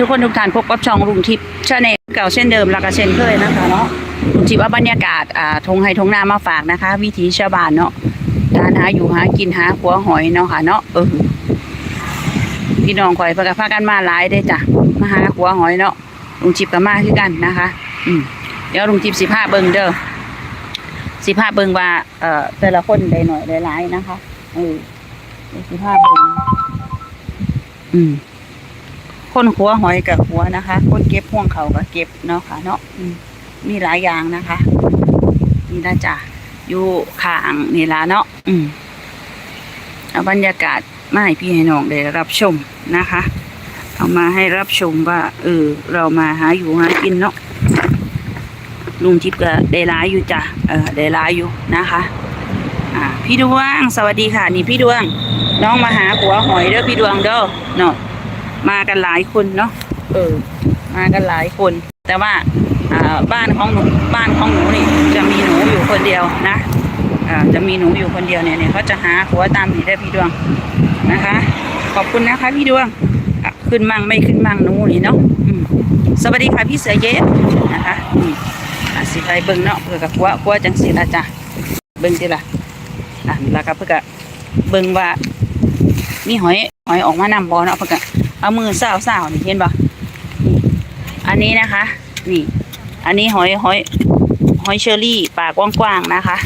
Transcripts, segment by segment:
ทุกคนทุกท่านพบกับช่องลุงทิพย์ชาแนลเก่าเช่นเดิมแล้วก็เช่นเคยนะคะเนาะลุงทิพย์เอาบรรยากาศอ่าทงไฮทงนามาฝากนะคะ วิถีชาวบ้านเนาะการหาอยู่หากินหาหัวหอยเนาะค่ะเนาะเออพี่น้องคอยประกาพากันมาหลายได้จ้ะมาหาหัวหอยเนาะลุงทิพย์ก็มาคือกันนะคะ อืมเดี๋ยวลุงทิพย์สิพาเบิ่งเด้อสิพาเบิ่งว่าเอ่อแต่ละคนได้หน่อยได้หลายนะคะเออสิพาเบิ่งอืม คนหัวหอยกับหัวนะคะ คนเก็บห่วงเขาก็เก็บเนาะค่ะ เนาะมีหลายอย่างนะคะ นี่นะจ๊ะอยู่ข้างนี่ละเนาะอืมาบรรยากาศมาให้พี่ให้น้องได้รับชมนะคะ เอามาให้รับชมว่า เออ เรามาหาอยู่หากินเนาะลุงทิพย์ก็ได้ร้ายอยู่จ้ะเออได้ร้ายอยู่นะคะ อ่า พี่ดวง สวัสดีค่ะ นี่พี่ดวง น้องมาหาหัวหอยเด้อพี่ดวงเด้อเนาะ มากันหลายคนเนาะเออ มากันหลายคน แต่ว่าอ่าบ้านของหนูบ้านของหนูนี่จะมีหนูอยู่คนเดียวนะอ่าจะมีหนูอยู่คนเดียวเนี่ยเนี่ยเขาจะหาหัวตามนี่ได้พี่ดวงนะคะ ขอบคุณนะคะพี่ดวงอะขึ้นมั่งไม่ขึ้นมั่งหนูนี่เนาะอืมสวัสดีค่ะพี่เสือเย็ดนะคะอืมอะสิไปเบิ่งเนาะเพื่อกับหัวหัวจังสิละจ้ะเบิ่งสิละอะแล้วก็เพื่อกับเบิ่งว่ามีหอยหอยออกมานำบอเนาะเพื่อกับ เอามือสาวสาวๆนี่เห็นปะอันนี้นะคะ นี่ อันนี้หอยหอยหอยเชอรี่ปากกว้างๆนะคะ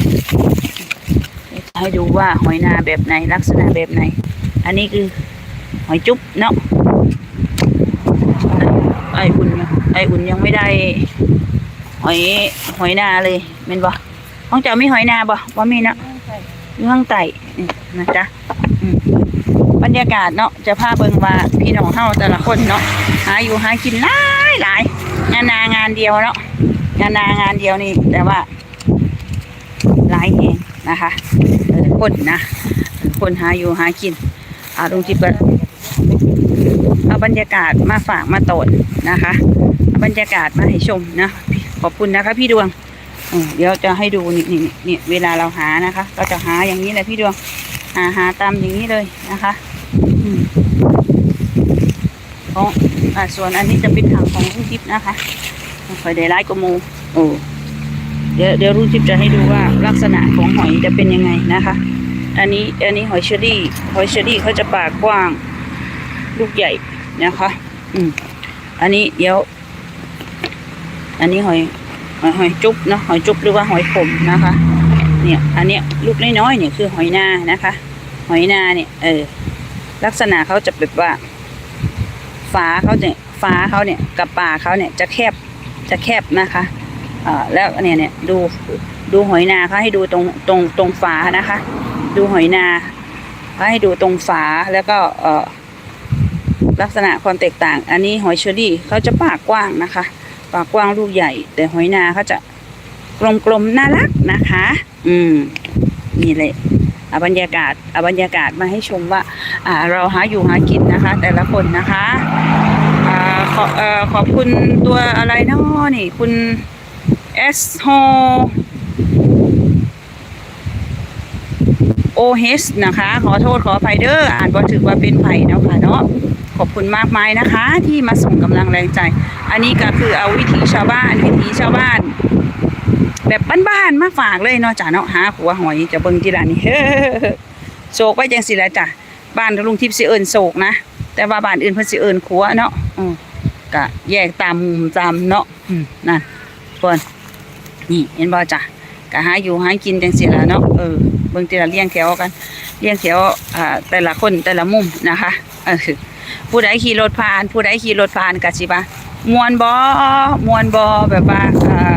ให้ดูว่าหอยนาแบบไหนลักษณะแบบไหน อันนี้คือหอยจุ๊บเนาะไออุ่นยังไออุ่นยังไม่ได้ หอยหอยนาเลยเม็นบ่ห้องเจ้ามีหอยนาบ่ว่ามีเนาะอยู่ข้างใต้นี่นะจ๊ะอืม บรรยากาศเนาะจะพาเบิงว่าพี่น้องเฮาแต่ละคนเนาะหาอยู่หากินหลายหลายงานนางานเดียวเนาะงานนางานเดียวนี่แต่ว่าหลายแห่งนะคะคนนะคนหาอยู่หากินอาลุงทิพย์ก็เอาบรรยากาศมาฝากมาตดนะคะบรรยากาศมาให้ชมนะขอบคุณนะคะพี่ดวงเออเดี๋ยวจะให้ดูนี่นี่นี่เวลาเราหานะคะ ก็จะหาอย่างนี้เลยพี่ดวงหาหาตามอย่างนี้เลยนะคะ ของอ่าส่วนอันนี้จะเป็นถังของลุงทิพย์นะคะคอยได้ร้ายกว่าหมูโอ้เดี๋ยวเดี๋ยวรูจิบจะให้ดูว่าลักษณะของหอยจะเป็นยังไงนะคะ อันนี้อันนี้หอยเชอรี่หอยเชอรี่เขาจะปากกว้าง ลูกใหญ่นะคะ อืม อันนี้เดี๋ยว อันนี้หอยหอยหอยจุ๊บเนาะหอยจุ๊บหรือว่าหอยขมนะคะ เนี่ย อันเนี้ยลูกน้อยๆเนี่ยคือหอยนานะคะ หอยนาเนี่ยเออ ลักษณะเขาจะแบบว่าฝาเขาเนี่ยฝาเขาเนี่ยกับปาเขาเนี่ยจะแคบจะแคบนะคะอ่าแล้วเนี่ยเนี่ยดูดูหอยนาเขาให้ดูตรงตรงตรงฝานะคะ ดูหอยนาเขาให้ดูตรงฝาแล้วก็เอ่อลักษณะความแตกต่าง อันนี้หอยเชอรี่เขาจะปากกว้างนะคะ ปากกว้างลูกใหญ่ แต่หอยนาเขาจะกลมๆน่ารักนะคะ อืมนี่เลย บรรยากาศเอาบรรยากาศมาให้ชมว่าเราหาอยู่หากินนะคะ แต่ละคนนะคะอ่าขออ่อขอบคุณตัวอะไรนาะนี่ คุณ S H O H นะคะ ขอโทษขออภัยเด้ออ่านบ่ถือว่าเป็นไผ่เนาะค่ะเนาะขอบคุณมากมายนะคะ ที่มาส่งกำลังแรงใจ อันนี้ก็คือเอาวิถีชาวบ้านวิถีชาวบ้าน แบบบ้านๆมาฝากเลยเนาะจ้ะเนาะหาหัวหอยจะเบิ่งทีละนี่โศกไว้จังสิละจ้ะบ้านลุงทิพย์สิเอิ้นโศกนะแต่ว่าบ้านอื่นเพิ่นสิเอิ้นขัวเนาะอืมก็แยกตามมุมตามเนาะนั่นเพิ่นนี่เห็นบ่จ้ะก็หาอยู่หากินจังซี่ล่ะเนาะเออเบิ่งที่ละเลี้ยงแถวกันเลี้ยงแถวอ่าแต่ละคนแต่ละมุมนะคะเออผู้ใดขี่รถผ่าน ผู้ใดขี่รถผ่านก็สิว่ามวนบ่มวนบ่แบบว่าอ่า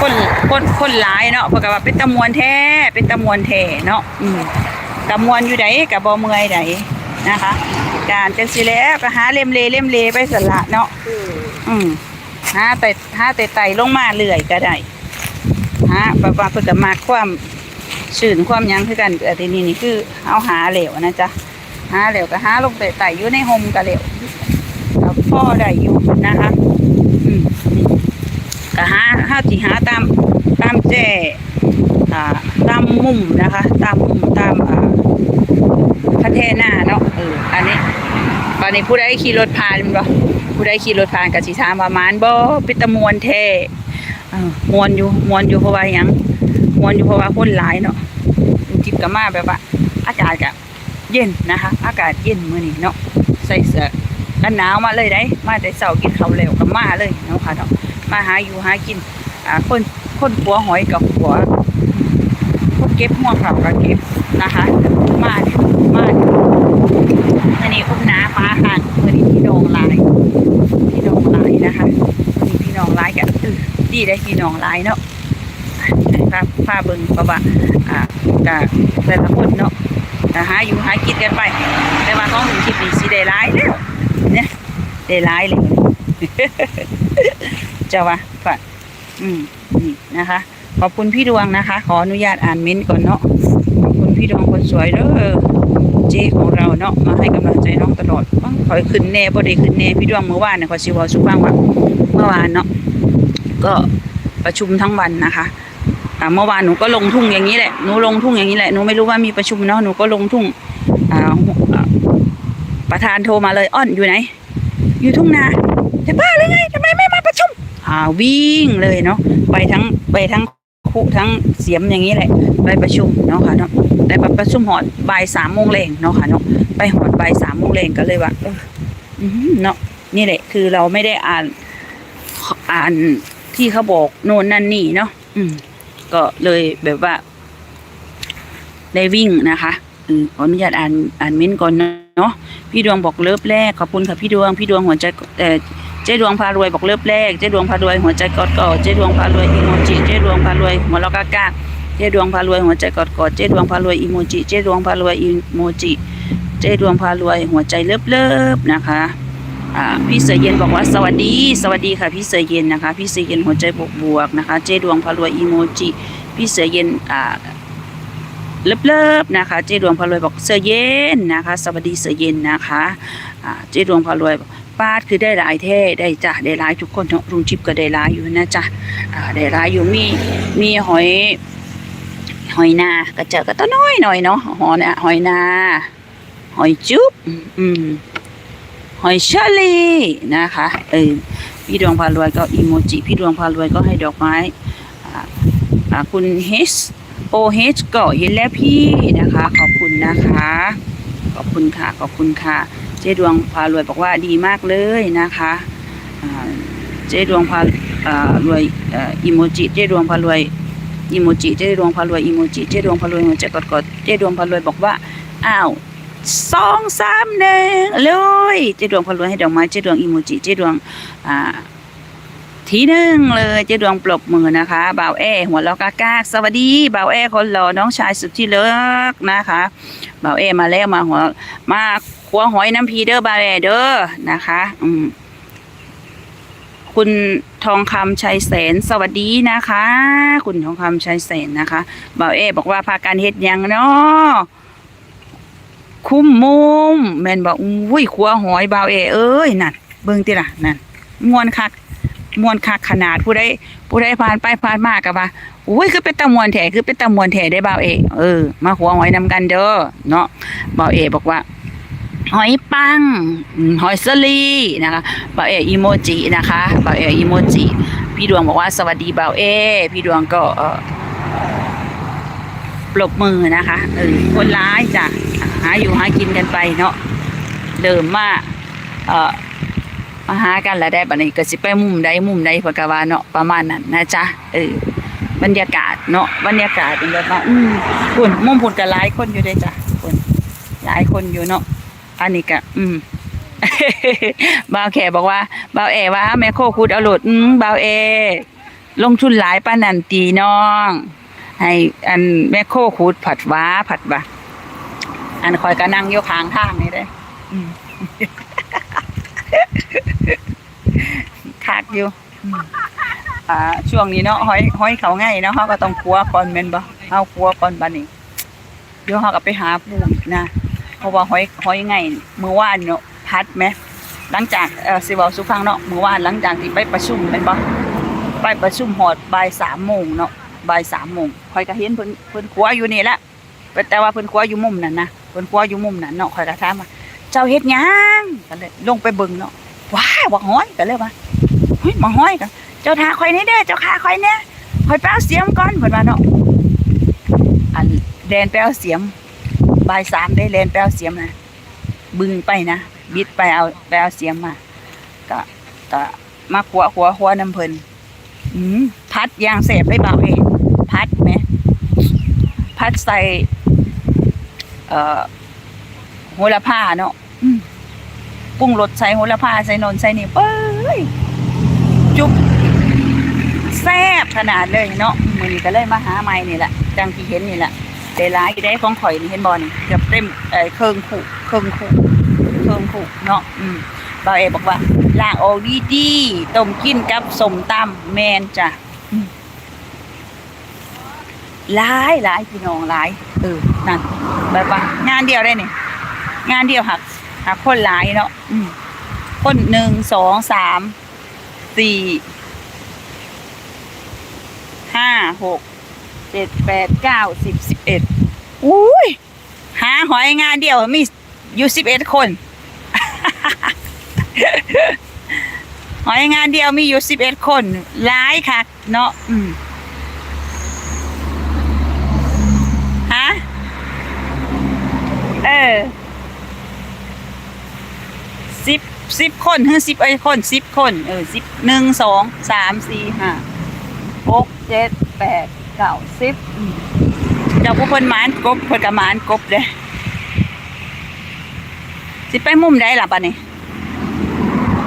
คนคนคนหลายเนาะเพิ่นก็ว่าเป็นตะมวนแท้เป็นตะมวนแท้เนาะอืมกะมวนอยู่ไดกะบ่เมื่อยไดนะคะ การจังสิแล้วก็หาเล่มเลเล่มเลไปสละเนาะอืมหาแต่หาแต่ไต่ลงมาเรื่อยก็ได้หาแบบว่าเพิ่นก็มาความชื่นความหยังคือกันแต่ทีนี้นี่คือเอาหาเหลวนะจ๊ะหาเหลวก็หาลงแต่ไต่อยู่ในห่มก็เหลวก็พ่อได้อยู่นะคะ อืม ก็หาหาสิหาตามตามแจ้อ่าตามมุมนะคะ ตามมุมตามอ่าผเทหน้าเนาะเอออันนี้ตอนนี้ผู้ใดขี่รถผ่านแม่นบ่ผู้ใดขี่รถผ่านก็สิถามว่ามานบ่ปิตมวนแท้เออมวนอยู่มวนอยู่เพราะว่าหยังมวนอยู่เพราะว่าคนหลายเนาะจิบก็มาแบบว่า อากาศก็เย็นนะคะ อากาศเย็นมื้อนี้เนาะใส่เสื้อกันหนาวมาเลยได้ มาแต่เช้ากินข้าวแล้วก็มาเลยเนาะค่ะเนาะ มาหาอยู่หากิน อ่าคนคนขัวหอยกับขัวคนเก็บห่วงเขาก็เก็บนะคะ มาเนี่ยมาเนี่ยอันนี้อุ้มน้าฟ้าห่างมื่อนี้พี่น้องลายพี่น้องลายนะคะนี้พี่น้องลายกันเอดีได้พี่น้องลายเนาะอะภาพภาเบิงเพราะอ่ากะแต่ละคนเนาะหาอยู่หากินกันไป แต่ว่าของหนึ่งคลิปนี้สิได้หลายแล้วเนี่ยได้หลายเลย เจ้าวะฝะอืมนี่นะคะ ขอบคุณพี่ดวงนะคะ ขออนุญาตอ่านเม้นก่อนเนาะขอบคุณพี่ดวงคนสวยเด้อเจของเราเนาะมาให้กำลังใจน้องตลอดบ้างคอยขึ้นแน่บ่ได้ขึ้นแน่พี่ดวงเมื่อวานเนี่ยขอสิเว้าสุฟังว่าเมื่อวานเนาะก็ประชุมทั้งวันนะคะอ่เมื่อวานหนูก็ลงทุ่งอย่างนี้แหละหนูลงทุ่งอย่างนี้แหละหนูไม่รู้ว่ามีประชุมเนาะหนูก็ลงทุ่งประธานโทรมาเลยอ้อนอยู่ไหน อยู่ทุ่งนาจะบ้าหรือไงทำไมไม่มา อ่าวิ่งเลยเนาะไปทั้งไปทั้งคุทั้งเสียมอย่างนี้แหละ ไปประชุมเนาะค่ะเนาะแต่ประชุมหอดบ่ายสามโมงแรงเนาะค่ะเนาะไปหอดบ่ายสามโมงแรงก็เลยว่าเนาะนี่แหละ คือเราไม่ได้อ่านอ่านที่เขาบอกโน่นนั่นนี่เนาะอืม ก็เลยแบบว่า ได้วิ่งนะคะอืมขออนุญาตอ่านอ่านเม้นก่อนเนาะพี่ดวงบอกเลิฟแรกขอบคุณค่ะพี่ดวงพี่ดวงหัวใจเอ่อ จ๊ดวงพารวยบอกเลิฟแรกเจ๊ดวงพารวยหัวใจกอดกอดเจ๊ดวงพารวยอีโมจิเจ๊ดวงพารวยหัวเราะกากาเจ๊ดวงพารวยหัวใจกอดกอดเจ๊ดวงพารวยอีโมจิเจ๊ดวงพารวยอีโมจิเจ๊ดวงพารวยหัวใจเลิฟเลิฟนะคะอ่าพี่เสือเย็นบอกว่าสวัสดี สวัสดีค่ะพี่เสือเย็นนะคะพี่เสือเย็นหัวใจบวกบวกนะคะ เจ๊ดวงพารวยอีโมจิพี่เสือเย็นอ่าเลิฟๆนะคะ เจ๊ดวงพารวยบอกเสือเย็นนะคะ สวัสดีเสือเย็นนะคะเจ๊ดวงพารวย ปาดคือได้หลายเท่ได้จ้ะได้หลายทุกคนเนาะลุงชิปก็ได้หลายอยู่นะจ๊ะได้หลายอยู่มีมีหอย หอยนาก็เจอก็ตัวน้อยหน่อยเนาะหอยนะหอยนา หอยจุ๊บอืมหอยเชอรี่นะคะเออพี่ดวงพารวยก็อีโมจิพี่ดวงพารวยก็ให้ดอกไม้คุณเฮสโอเฮชก็เห็นแล้วพี่นะคะ ขอบคุณนะคะ ขอบคุณค่ะ ขอบคุณค่ะ เจ๊ดวงพารวยบอกว่าดีมากเลยนะคะเจ๊ดวงพาอ่ารวยอ่ออีโมจิเจ๊ดวงพารวยอีโมจิเจ๊ดวงพารวยอีโมจิเจ๊ดวงพารวยหัวใจกดกดเจ๊ดวงพารวยบอกว่าอ้าวสองสามหนึ่งเลยเจ๊ดวงพารวยให้ดอกไม้เจ๊ดวงอีโมจิเจ๊ดวงอ่าทีหนึ่งเลยเจ๊ดวงปรบมือนะคะบ่าวแอหัวเราะกากากสวัสดีบ่าวแอคนหล่อน้องชายสุดที่เลิกนะคะบ่าวแอมาแล้วมาหัวมา ขัวหอยน้ำพีเด้อบ่าแอเด้อนะคะ อืม คุณทองคำชัยแสนสวัสดีนะคะ คุณทองคำชัยแสนนะคะบ่าวแอบอกว่าพาการเฮ็ดยังเนาะคุ้มมุมแมนบอกอุ้ยขัวหอยบ่าวแอเอ้ยนั่นเบิ่งติล่ะนั่นมวนคักมวนคักขนาดผู้ใดผู้ใดผ่านไปผ่านมากับว่าอุ้ยคือเป็นตะมวนแถคือเป็นตะมวนแถได้บ่าวเอเออ มาหัวหอยนำกันเด้อเนาะบ่าวเอบอกว่า หอยปัง หอยสลีนะคะบ่าวเออีโมจินะคะบ่าวเออีโมจิ พี่ดวงบอกว่าสวัสดีบ่าวเอ พี่ดวงก็ปรบมือนะคะเออคนร้ายจ้ะหาอยู่หากินกันไปเนาะเดิมมาเออมาหากันแล้วได้บัดนี้ก็สิไปมุมใดมุมใดพิ่นก็ว่าเนาะประมาณนั้นนะจ๊ะเออบรรยากาศเนาะบรรยากาศเป็นแบบว่าอืมพุ่นมุมพุ่นก็หลายคนอยู่เด้จ้ะพุ่นหลายคนอยู่เนาะ อันนี้ก็อืมบ่าวแขบอกว่าบ่าวเอว่าแม่โคขุดเอาโหลดอืมบ่าวเอลงทุนหลายป้านันตีน้อง ให้อันแม่โคขุดผัดว้าผัดว่าอันคอยก็นั่งอยู่ข้างทางนี่เด้อืมคักอยู่อ่าช่วงนี้เนาะห้อยห้อยเขาง่ายเนาะเขาก็ต้องคัวก่อนแม่นบ่เฮาครัวก่อนบัดนี้เดี๋ยวเฮาก็ไปหาปูอีกนะ เพราะว่าห้อยห้อยง่ายเมื่อวานเนาะพัดไหมหลังจากเอ่อสิเว้าสุฟังเนาะเมื่อวานหลังจากที่ไปประชุมแม่นบ่ไปประชุมหอดบ่าย3โมงเนาะบ่าย3โมงคอยก็เห็นเพิ่นเพิ่นครัวอยู่นี่แหละแต่ว่าเพิ่นครัวอยู่มุมนั้นนะเพิ่นครัวอยู่มุมนั้นเนาะข่อยก็ถามว่าเจ้าเฮ็ดยังก็เลยลงไปเบิ่งเนาะว้ายบักห้อยก็เลยว่าเฮ้ยมาห้อยกันเจ้าทาข่อยนี่เด้อเจ้าขาข่อยเนี่ยข่อยไปเอาเสียมก่อนเพิ่นว่าเนาะอันแดนไปเอาเสียม บ่ายสามได้แลนไปเอาเสียมนะบึงไปนะบิดไปเอาไปเอาเสียมมาก็ก็มาขัวขัวขัวน้ำเพิ่นพัดยางเสพได้เบาเองพัดไหมพัดใส่เอ่อโหระพาเนาะปรุงรสใส่โหระพาใส่นนใส่นี่เป้ยจุ๊บแซ่บขนาดเลยเนาะมือนี้ก็เลยมาหาไม้นี่แหละจังที่เห็นนี่แหละ ได้หลายได้ของข่อยนี่เห็นบอลเกือบเต็มเอ่อเครื่องคู่เครื่องคู่เครื่องคู่เนาะอืมบ่าวเอบอกว่าล้างออกดีๆต้มกินกับสมตำแมนจ้ะอืมหลายหลายพี่น้องหลายเออนั่นแบบว่างานเดียวได้นี่งานเดียวหักหักคนหลายเนาะอืมคนหนึ่งสองสามสี่ห้าหก เจ็ดแปดเก้าสิบสิบเอ็ดอุ้ยหาหอยงานเดียวมีอยู่สิบเอ็ดคน หอยงานเดียวมีอยู่สิบเอ็ดคนร้ายค่ะ เนาะอืมฮะเออสิบสิบคนหรือสิบไอ้คนสิบคน เออสิบหนึ่งสองสามสี่ห้าหกเจ็ดแปด เก้าสิบเจ้าผู้เพิ่นหมานกบเพิ่นกับมานกบเด้สิไปมุมใดล่ะปะนี่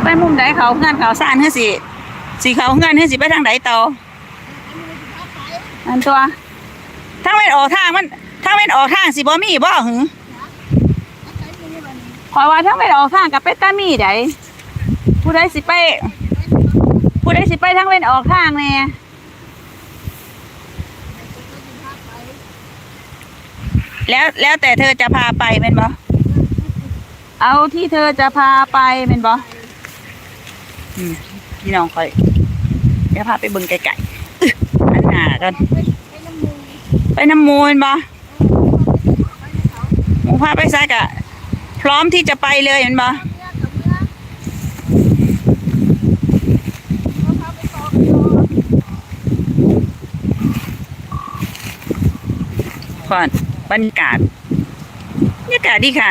ไปมุมใดเขางานเขาซ่านเฮือสิสิเขางานเฮือสิไปทางใดต่ออันตัวทางเว้นออกทางมันทางเว้นออกทางสิบ่มีบ่หึขอยว่าทางเว้นออกทางกับเป็ดตามีไดผู้ใดสิไป ผู้ใดสิไปทางเว้นออกทางแน่ แล้วแล้วแต่เธอจะพาไปเป็นบ่เอาที่เธอจะพาไปเป็นบ่อืมพี่น้องคอยเดี๋ยวพาไปเบิ่งไก่ๆอันหนากันไปน้ำมูลบ่หมูพาไปซะกะพร้อมที่จะไปเลยเห็นบ่ก่อน บรรยากาศบรรยากาศดีค่ะ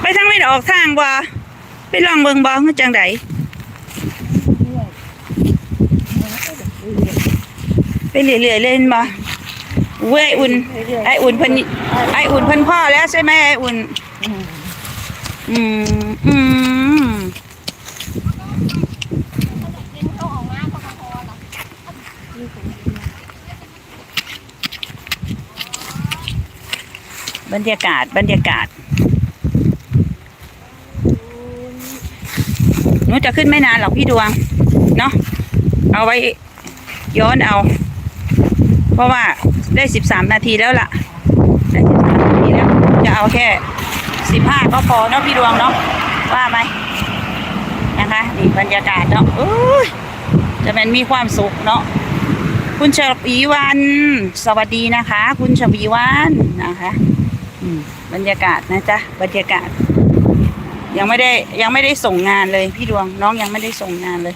ไปทางไม่ออกทางบ่ไปลองเบิ่งบ่คือจังไดไปเรื่อยๆเล่นบ่เว้ยอุ่นไออุ่นเพิ่นไออุ่นเพิ่นพ่อแล้วใช่ไหมไออุ่น อืมอืม บรรยากาศบรรยากาศหนูจะขึ้นไม่นานหรอกพี่ดวง เนาะเอาไว้ย้อนเอา เพราะว่าได้สิบสามนาทีแล้วล่ะได้สิบสามนาทีแล้วจะเอาแค่สิบห้าก็พอเนาะพี่ดวงเนาะว่าไหมนะคะนี่บรรยากาศเนาะเอ้ยจะเป็นมีความสุขเนาะคุณชวีวัน สวัสดีนะคะ คุณชวีวันนะคะ บรรยากาศนะจ๊ะบรรยากาศ ยังไม่ได้ยังไม่ได้ส่งงานเลย พี่ดวงน้องยังไม่ได้ส่งงานเลย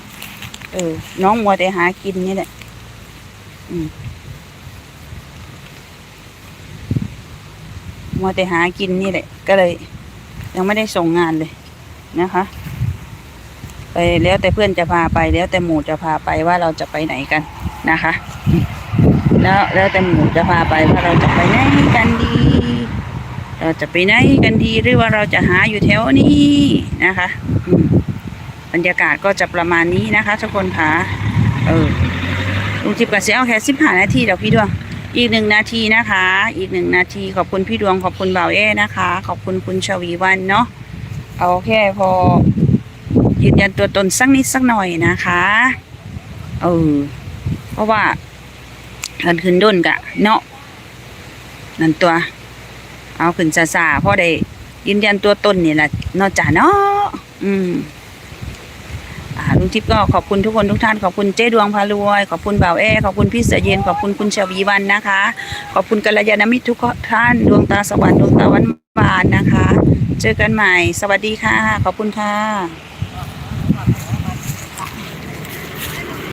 เออ น้องมัวแต่หากินนี่แหละอืมมัวแต่หากินนี่แหละ ก็เลย ยังไม่ได้ส่งงานเลยนะคะ ไปแล้วแต่เพื่อนจะพาไปแล้วแต่หมู่จะพาไปว่าเราจะไปไหนกันนะคะ แล้วแล้วแต่หมู่จะพาไปว่าเราจะไปไหนกันดี เราจะไปไหนกันดีหรือว่าเราจะหาอยู่แถวนี้นะคะอืมบรรยากาศก็จะประมาณนี้นะคะทุกคนค่ะเออลุงทิพย์กับเสียเอาแค่สิบห้านาทีเดี๋ยวพี่ดวง อีกหนึ่งนาทีนะคะ อีกหนึ่งนาทีขอบคุณพี่ดวงขอบคุณบ่าวเอ้นะคะ ขอบคุณคุณชวีวันเนาะเอาแค่พอยืนยันตัวตนสักนิดสักหน่อยนะคะเออเพราะว่าเงินขึ้นด้นกะเนาะนั่นตัว เอาขึ้นซาซาพ่อได้ยืนยันตัวตนนี่แหละนอกจากเนาะอืมอ่าลุงทิพย์ก็ขอบคุณทุกคนทุกท่านขอบคุณเจ๊ดวงพารวย ขอบคุณบ่าวแอขอบคุณพี่เสือเย็นขอบคุณคุณชวีวันนะคะ ขอบคุณกัลยาณมิตรทุกท่านดวงตาสว่างดวงตาวันบานนะคะ เจอกันใหม่ สวัสดีค่ะ ขอบคุณค่ะ